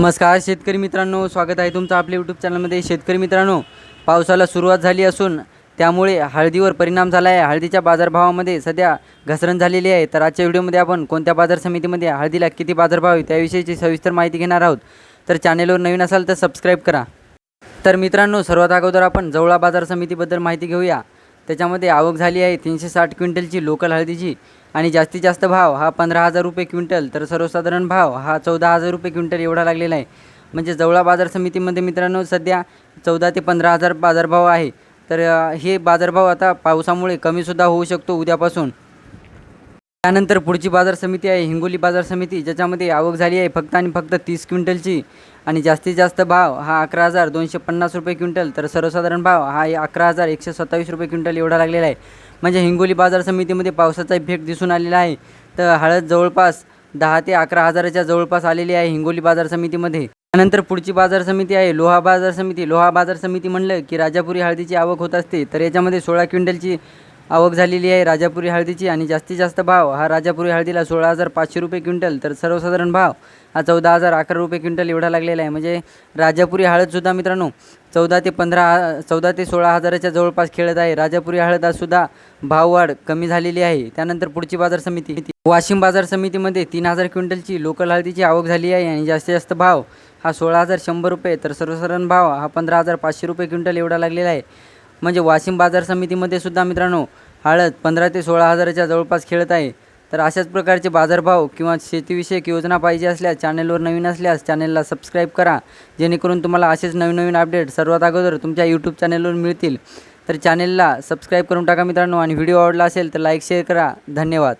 नमस्कार शेतकरी मित्रांनो स्वागत आहे तुमचं आपल्या यूट्यूब चॅनलमध्ये शेतकरी मित्रांनो पावसाला सुरुवात झाली असून त्यामुळे हळदीवर परिणाम झाला आहे. हळदीच्या बाजारभावामध्ये सध्या घसरण झालेली आहे. तर आजच्या व्हिडिओमध्ये आपण कोणत्या बाजार समितीमध्ये हळदीला किती बाजारभाव आहे त्याविषयीची सविस्तर माहिती घेणार आहोत. तर चॅनेलवर नवीन असाल तर सबस्क्राईब करा. तर मित्रांनो सर्वात अगोदर आपण जवळा बाजार समितीबद्दल माहिती घेऊया. त्याच्यामध्ये आवक झाली आहे. तीनशे साठ क्विंटलची लोकल हळदीची. आणि जास्तीत जास्त भाव हा पंधरा हजार रुपये क्विंटल तर सर्वसाधारण भाव हा चौदा हजार रुपये क्विंटल एवढा लागलेला आहे. म्हणजे जवळा बाजार समितीमध्ये मित्रांनो सध्या चौदा ते पंधरा हजार बाजारभाव आहे. तर हे बाजारभाव आता पावसामुळे कमीसुद्धा होऊ शकतो उद्यापासून. त्यानंतर पुढची बाजार समिती आहे हिंगोली बाजार समिती ज्याच्यामध्ये आवक झाली आहे फक्त आणि फक्त तीस क्विंटलची. आणि जास्तीत जास्त भाव हा अकरा हजार दोनशे पन्नास रुपये क्विंटल. तर सर्वसाधारण भाव हा अकरा हजार एकशे सत्तावीस रुपये क्विंटल एवढा लागलेला आहे. म्हणजे हिंगोली बाजार समितीमध्ये पावसाचा इफेक्ट दिसून आलेला आहे. तर हळद जवळपास दहा ते अकरा हजाराच्या जवळपास आलेली आहे हिंगोली बाजार समितीमध्ये. त्यानंतर पुढची बाजार समिती आहे लोहा बाजार समिती. लोहा बाजार समिती म्हणलं की राजापुरी हळदीची आवक होत असते. तर याच्यामध्ये सोळा क्विंटलची आवक झालेली आहे राजापुरी हळदीची आणि जास्तीत जास्त भाव हा राजापुरी हळदीला सोळा हजार पाचशे रुपये क्विंटल तर सर्वसाधारण भाव हा चौदा हजार अकरा रुपये क्विंटल एवढा लागलेला आहे. म्हणजे राजापुरी हळदसुद्धा मित्रांनो चौदा ते पंधरा चौदा ते सोळा हजाराच्या जवळपास खेळत आहे. राजापुरी हळदासुद्धा भाववाढ कमी झालेली आहे. त्यानंतर पुढची बाजार समिती. वाशिम बाजार समितीमध्ये तीन हजार क्विंटलची लोकल हळदीची आवक झाली आहे आणि जास्तीत जास्त भाव हा सोळा हजार शंभर रुपये तर सर्वसाधारण भाव हा पंधरा हजार पाचशे रुपये क्विंटल एवढा लागलेला आहे. म्हणजे वाशिम बाजार समितीमध्ये सुद्धा मित्रांनो हळद पंधरा ते सोळा हजाराच्या जवळपास खेळत आहे. तर अशाच प्रकारचे बाजारभाव किंवा शेतीविषयक योजना पाहिजे असल्यास चॅनेलवर नवीन असल्यास चॅनेलला सबस्क्राईब करा. जेणेकरून तुम्हाला असेच नवीन नवीन अपडेट सर्वात अगोदर तुमच्या यूट्यूब चॅनेलवर मिळतील. तर चॅनेलला सबस्क्राईब करून टाका मित्रांनो आणि व्हिडिओ आवडला असेल तर लाईक शेअर करा. धन्यवाद.